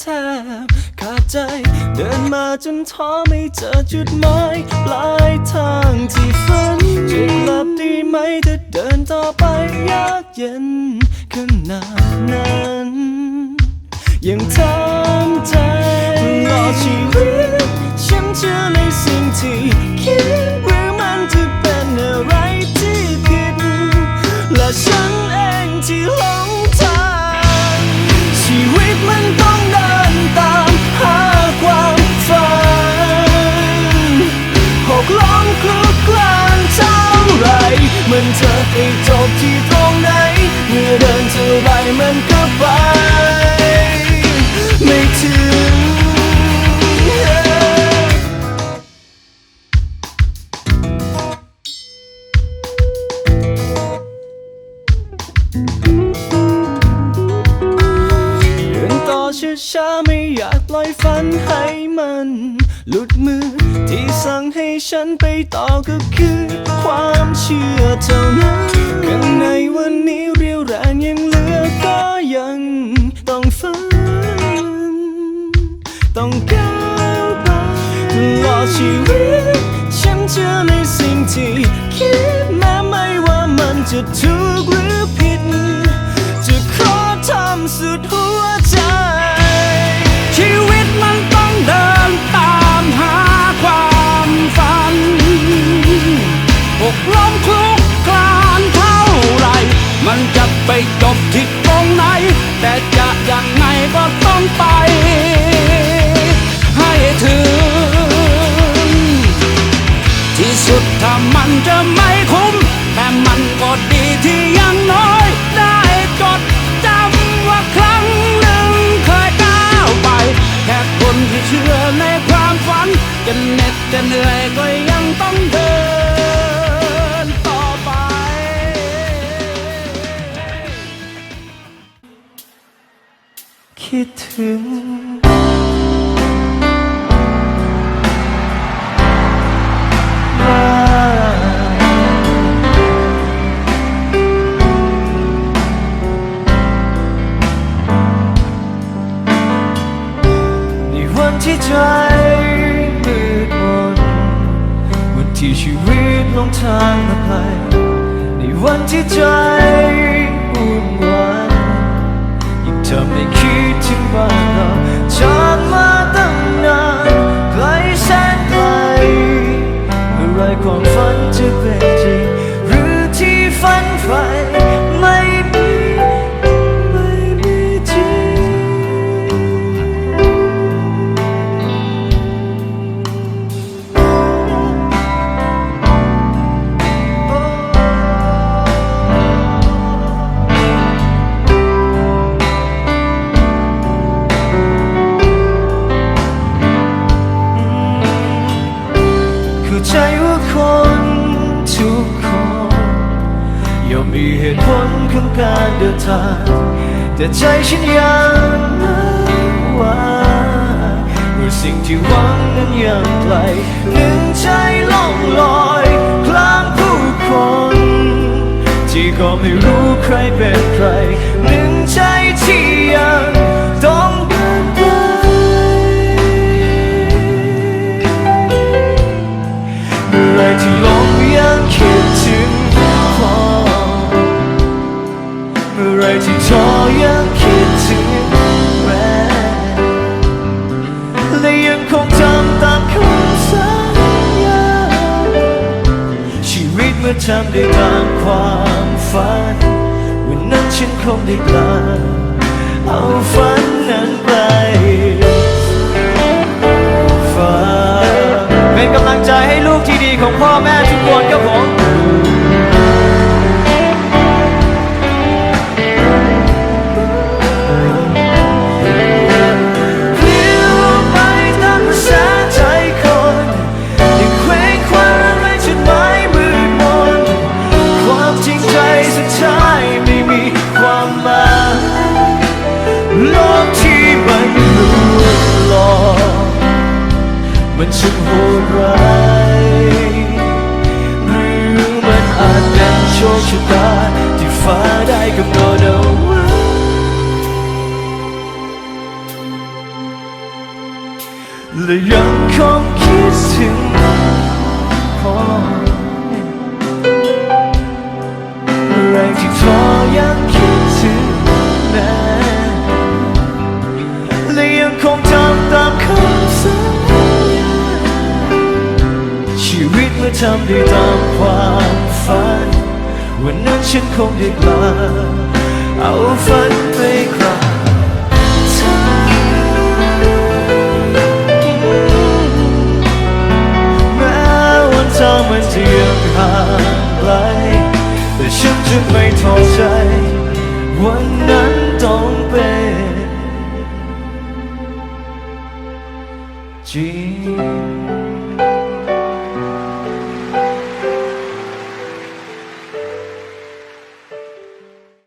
แทบขาดใจ เดินมาจนท้อไม่เจอจุดหมายปลายทางที่ฝันจะกลับดีไหมถ้าเดินต่อไปยากเย็นขนาดนั้นยังทำใจตลอชีวิตฉันเชื่อในสิ่งที่ ช้าๆไม่อยากปล่อยฝันให้มัน หลุดมือ ที่สั่งให้ฉันไปต่อก็คือ ความเชื่อเท่านั้นข้างในวันนี้เรียวแรงยังเหลือก็ยังต้องฝัน ต้องก้าวไปตลอดชีวิต ฉันเชื่อในสิ่งที่คิดแม้ไม่ว่ามันจะถูกหรือ ไปจบที่ตรงไหน แต่จะยังไงก็ต้องไป ให้ถึง ที่สุดถ้ามันจะไม่คุ้ม แต่มันก็ดีที่ยังน้อย ได้จดจำว่าครั้งหนึ่งเคยก้าวไป แค่คนที่เชื่อในความฝัน จะเหน็ดจะเหนื่อยึงในวันที่ใจมืดมนวันที่ชีวิตลงทางมาไกลในวันที่ใจ ใจว่าคนทุกคนย่อมมีเหตุผลของการเดินทาง แต่ใจฉันยังไม่ว่าว่าสิ่งที่หวังนั้นยังไกลหนึ่งใจล่องลอยกลางผู้คน ที่ก็ไม่รู้ใครเป็นใครหนึ่งใจที่ ไรที่ท้อยังคิดถึงแม่และยังคงทำตามคำสัญญาชีวิตเมื่อทำได้ตามความฝัน วันนั้นฉันคงได้กลาเอาฝันนั้นไปฝากเป็นกำลังใจให้ลูกที่ดีของพ่อแม่ ฉันโหดร้ายหรือมันอาจเป็นโชคชะตาที่ฟ้าได้กำหนดเอาไว้และยังคงคิดถึงพอ ชีวิตเมื่อทำได้ตามความฝัน วันนั้นฉันคงได้กลาเอาฝันไปกราบเธอแม้วันทางมันจะยังห่างไกลแต่ฉันจะไม่ท้อใจ วันนั้นต้องเป็นจริง